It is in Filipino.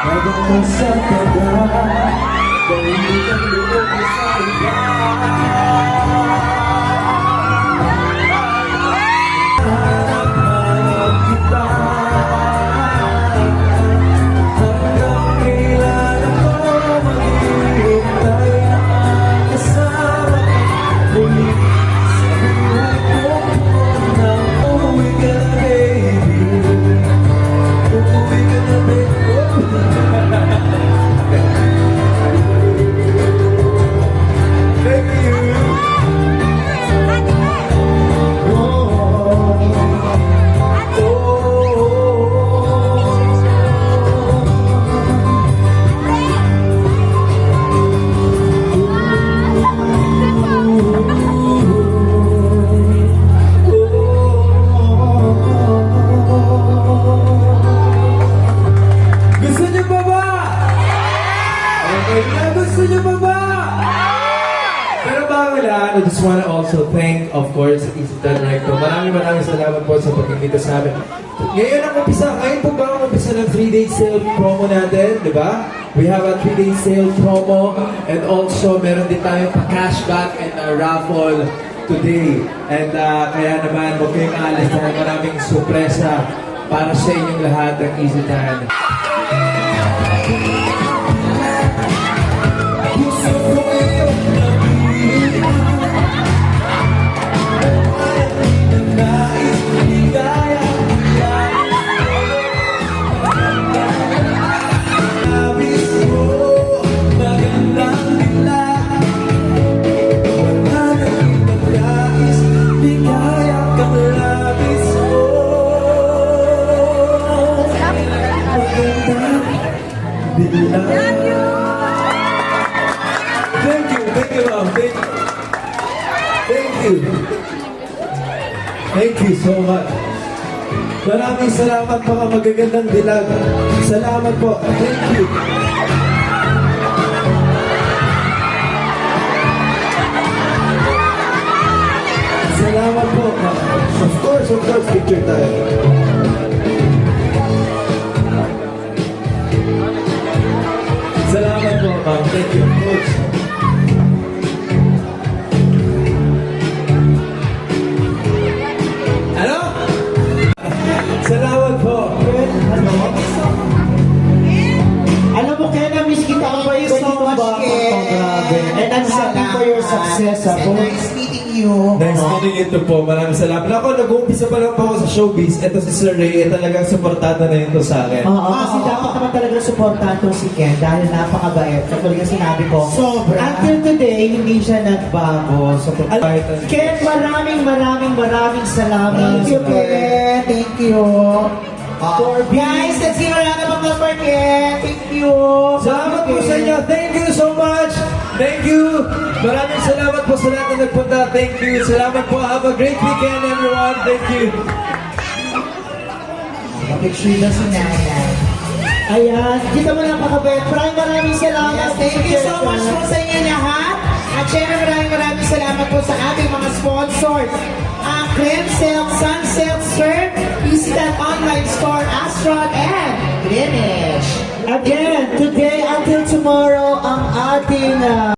Habang sa taga Dahil ang loob lahat, I just want to also thank, of course, Isitan Recto. Maraming maraming salamat po sa pagkikita sa amin. Ngayon ang umpisa, ngayon po ba ang umpisa ng 3-day sale promo natin, di ba? We have a 3-day sale promo and also meron din tayong pa-cashback and a raffle today. And uh, kaya naman, huwag kayong alas dahil maraming sorpresa para sa inyong lahat ng Isitan. Gusto you. Thank you so much. Maraming salamat mga magagandang dilag. Salamat po. Thank you. Salamat po. Of course, of course, picture tayo. And I'm happy for your success, ako. nice meeting you. Nice meeting ito po. Maraming salamat. Ako, nag-uumpisa pa lang po ako sa showbiz. Ito si Sir Ray, eh, talagang supportado na ito sa akin. Oo, kasi dapat naman talaga supportahan tong si Ken dahil napakabait. Katulad yung sinabi ko. Sobra. Until today, hindi siya nagbago. So, al- Ken, maraming maraming maraming salamat. Thank you, Ken. Thank you. For Guys, let's give a round of applause for Ken. Thank you. Salamat po sa inyo. Thank you. Thank you. Maraming salamat po sa lahat na nagpunta. Thank you. Salamat po. Have a great weekend, everyone. Thank you. Picture na si Nana. Ayan, kita mo napakabait. Maraming maraming salamat. Yes, thank you so much po sa inyo lahat. At syempre maraming maraming salamat po sa ating mga sponsors. Ang Clem Silk, Sun Silk Shirt, Isitan Online Store, Astron, and Greenwich. Again, today until tomorrow, ang ating... ah,